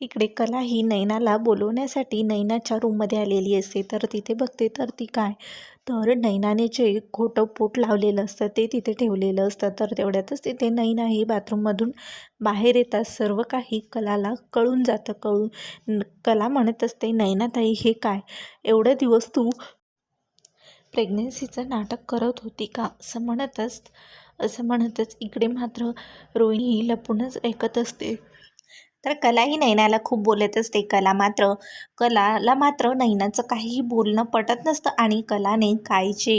इकडे कला ही नैनाला बोलवण्यासाठी नैनाच्या रूममध्ये आलेली असते. तर तिथे बघते तर ती काय? तर नैनाने जे खोटं पोट लावलेलं असतं ते तिथे ठेवलेलं असतं. तर तेवढ्यातच तिथे नैना ही बाथरूममधून बाहेर येतात. सर्व काही कलाला कळून जातं कळून कला म्हणत असते नैनाताई हे काय? एवढे दिवस तू प्रेग्नेन्सीचं नाटक करत होती का? असं म्हणतच असं म्हणतच इकडे मात्र रोहिणी ही लपूनच ऐकत असते. तर कला ही नैनाला खूप बोलत असते कला मात्र कलाला मात्र नैनाचं काहीही बोलणं पटत नसतं आणि कलाने कायचे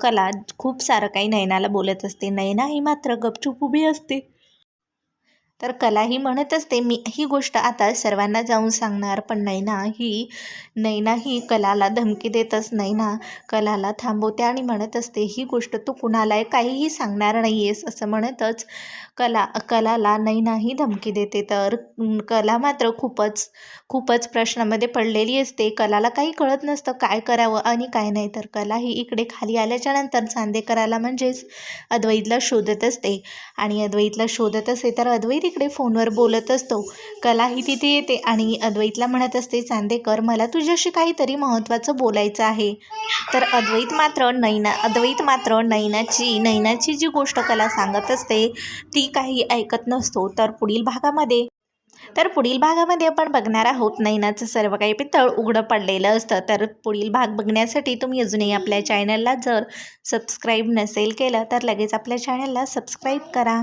कला खूप सारं काही नैनाला बोलत असते. नैना ही मात्र गपचूप उभी असते. तर कला ही म्हणत असते. मी ही गोष्ट आता सर्वांना जाऊन सांगणार पण नैना ही नैना ही कलाला धमकी देतच नैना कलाला थांबवते आणि म्हणत असते ही गोष्ट तू कुणालाही काहीही सांगणार नाही आहेस असं म्हणतच कला कलाला नैना ही धमकी देते. तर कला मात्र खूपच खूपच प्रश्नामध्ये पडलेली असते. कलाला काही कळत नसतं काय करावं आणि काय नाही. तर कला ही इकडे खाली आल्याच्यानंतर चांदेकराला म्हणजेच अद्वैतला शोधत असते. आणि अद्वैतला शोधत असते तर अद्वैत तिकडे फोनवर बोलत असतो. कलाही तिथे येते आणि अद्वैतला म्हणत असते चांदेकर मला तुझ्याशी काहीतरी महत्त्वाचं बोलायचं आहे. तर अद्वैत मात्र नैना अद्वैत मात्र नैनाची नैनाची जी गोष्ट कला सांगत असते ती काही ऐकत नसतो. तर पुढील भागामध्ये तर पुढील भागामध्ये आपण बघणार आहोत नैनाचं सर्व काही पितळ उघडं पडलेलं असतं. तर पुढील भाग बघण्यासाठी तुम्ही अजूनही आपल्या चॅनलला जर सबस्क्राईब नसेल केलं तर लगेच आपल्या चॅनलला सबस्क्राईब करा.